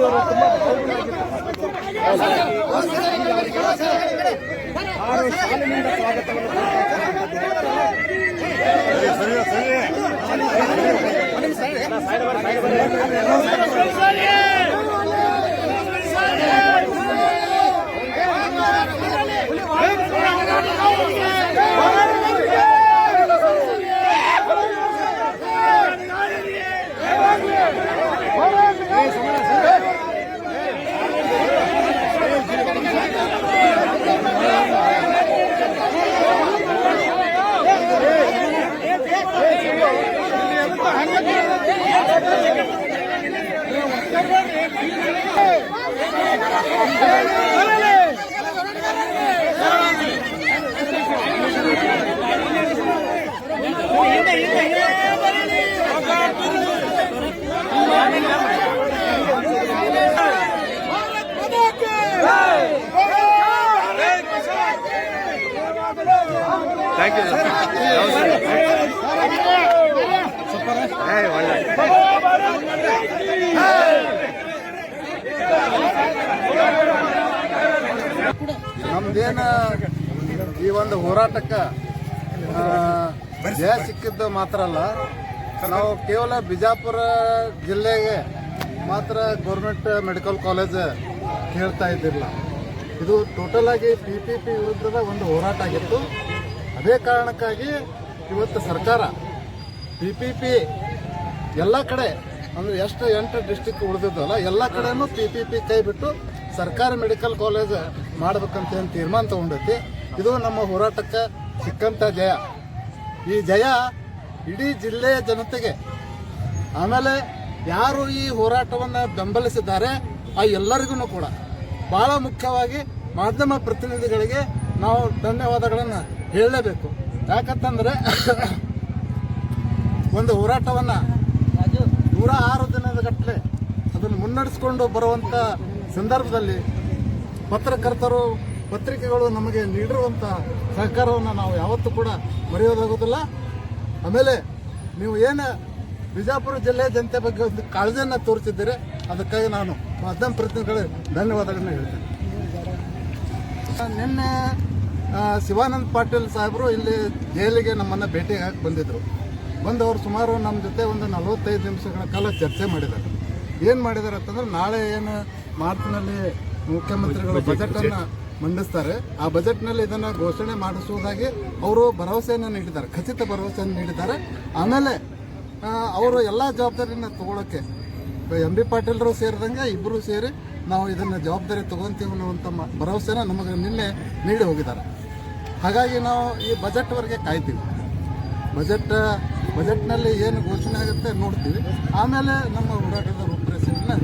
ಅವರು ತುಂಬಾ ಆರು ಸಾಲಿನಿಂದ ಸ್ವಾಗತವನ್ನು ಥ್ಯಾಂಕ್ ಯು ನಮ್ದೇನ ಈ ಒಂದು ಹೋರಾಟಕ್ಕೆ ಜಯ ಸಿಕ್ಕಿದ್ದು ಮಾತ್ರ ಅಲ್ಲ, ನಾವು ಕೇವಲ ಬಿಜಾಪುರ ಜಿಲ್ಲೆಗೆ ಮಾತ್ರ ಗೌರ್ಮೆಂಟ್ ಮೆಡಿಕಲ್ ಕಾಲೇಜ್ ಹೇಳ್ತಾ ಇದ್ದಿಲ್ಲ. ಇದು ಟೋಟಲ್ ಆಗಿ ಪಿ ಪಿ ಪಿ ವಿರುದ್ಧದ ಒಂದು ಹೋರಾಟ ಆಗಿತ್ತು. ಅದೇ ಕಾರಣಕ್ಕಾಗಿ ಇವತ್ತು ಸರ್ಕಾರ ಪಿ ಪಿ ಪಿ ಎಲ್ಲ ಕಡೆ, ಅಂದ್ರೆ ಎಷ್ಟು ಎಂಟು ಡಿಸ್ಟಿಕ್ ಉಳಿದಿದ್ದಲ್ಲ ಎಲ್ಲ ಕಡೆನೂ ಪಿ ಪಿ ಪಿ ಕೈ ಬಿಟ್ಟು ಸರ್ಕಾರಿ ಮೆಡಿಕಲ್ ಕಾಲೇಜ್ ಮಾಡಬೇಕಂತ ಏನು ತೀರ್ಮಾನ ತಗೊಂಡೈತಿ. ಇದು ನಮ್ಮ ಹೋರಾಟಕ್ಕೆ ಸಿಕ್ಕಂಥ ಜಯ. ಈ ಜಯ ಇಡೀ ಜಿಲ್ಲೆಯ ಜನತೆಗೆ. ಆಮೇಲೆ ಯಾರು ಈ ಹೋರಾಟವನ್ನು ಬೆಂಬಲಿಸಿದ್ದಾರೆ, ಆ ಎಲ್ಲರಿಗೂ ಕೂಡ. ಬಹಳ ಮುಖ್ಯವಾಗಿ ಮಾಧ್ಯಮ ಪ್ರತಿನಿಧಿಗಳಿಗೆ ನಾವು ಧನ್ಯವಾದಗಳನ್ನು ಹೇಳಲೇಬೇಕು. ಯಾಕಂತಂದರೆ ಒಂದು ಹೋರಾಟವನ್ನು ನೂರ ಆರು ದಿನದ ಗಟ್ಟಲೆ ಅದನ್ನು ಮುನ್ನಡೆಸ್ಕೊಂಡು ಬರುವಂಥ ಸಂದರ್ಭದಲ್ಲಿ ಪತ್ರಕರ್ತರು, ಪತ್ರಿಕೆಗಳು ನಮಗೆ ನೀಡಿರುವಂಥ ಸಹಕಾರವನ್ನು ನಾವು ಯಾವತ್ತೂ ಕೂಡ ಮರೆಯೋದಾಗೋದಿಲ್ಲ ಆಮೇಲೆ ನೀವು ಏನು ಬಿಜಾಪುರ ಜಿಲ್ಲೆಯ ಜನತೆ ಬಗ್ಗೆ ಒಂದು ಕಾಳಜಿಯನ್ನು ತೋರಿಸಿದ್ದೀರಿ, ಅದಕ್ಕಾಗಿ ನಾನು ಮಾಧ್ಯಮ ಪ್ರತಿನಿಧಿಗಳಿಗೆ ಧನ್ಯವಾದಗಳನ್ನು ಹೇಳ್ತೇನೆ. ನಿನ್ನೆ ಶಿವಾನಂದ್ ಪಾಟೀಲ್ ಸಾಹೇಬರು ಇಲ್ಲಿ ಜೈಲಿಗೆ ನಮ್ಮನ್ನು ಭೇಟಿ ಹಾಕಿ ಬಂದಿದ್ದರು ಬಂದು ಅವರು ಸುಮಾರು ನಮ್ಮ ಜೊತೆ ಒಂದು ನಲವತ್ತೈದು ನಿಮಿಷಗಳ ಕಾಲ ಚರ್ಚೆ ಮಾಡಿದ್ದಾರೆ. ಏನು ಮಾಡಿದ್ದಾರೆ ಅಂತಂದ್ರೆ ನಾಳೆ ಏನು ಮಾರ್ಚ್ನಲ್ಲಿ ಮುಖ್ಯಮಂತ್ರಿಗಳು ಬಜೆಟನ್ನು ಮಂಡಿಸ್ತಾರೆ. ಆ ಬಜೆಟ್ನಲ್ಲಿ ಇದನ್ನು ಘೋಷಣೆ ಮಾಡಿಸುವುದಾಗಿ ಅವರು ಭರವಸೆಯನ್ನು ನೀಡಿದ್ದಾರೆ ಖಚಿತ ಭರವಸೆಯನ್ನು ನೀಡಿದ್ದಾರೆ. ಆಮೇಲೆ ಅವರು ಎಲ್ಲ ಜವಾಬ್ದಾರಿಯನ್ನು ತಗೊಳ್ಳೋಕ್ಕೆ ಎಂ ಬಿ ಪಾಟೀಲ್ರು ಸೇರಿದಂಗೆ ಇಬ್ಬರು ಸೇರಿ ನಾವು ಇದನ್ನು ಜವಾಬ್ದಾರಿ ತಗೊಂತೀವಿ ಅನ್ನುವಂಥ ಭರವಸೆನ ನಮಗೆ ನಿನ್ನೆ ನೀಡಿ ಹೋಗಿದ್ದಾರೆ. ಹಾಗಾಗಿ ನಾವು ಈ ಬಜೆಟ್ವರೆಗೆ ಕಾಯ್ತೀವಿ. ಬಜೆಟ್ ಬಜೆಟ್ನಲ್ಲಿ ಏನು ಘೋಷಣೆ ಆಗುತ್ತೆ ನೋಡ್ತೀವಿ. ಆಮೇಲೆ ನಮ್ಮ ಹೋರಾಟದ ರೂಪರೇಷೆಯನ್ನು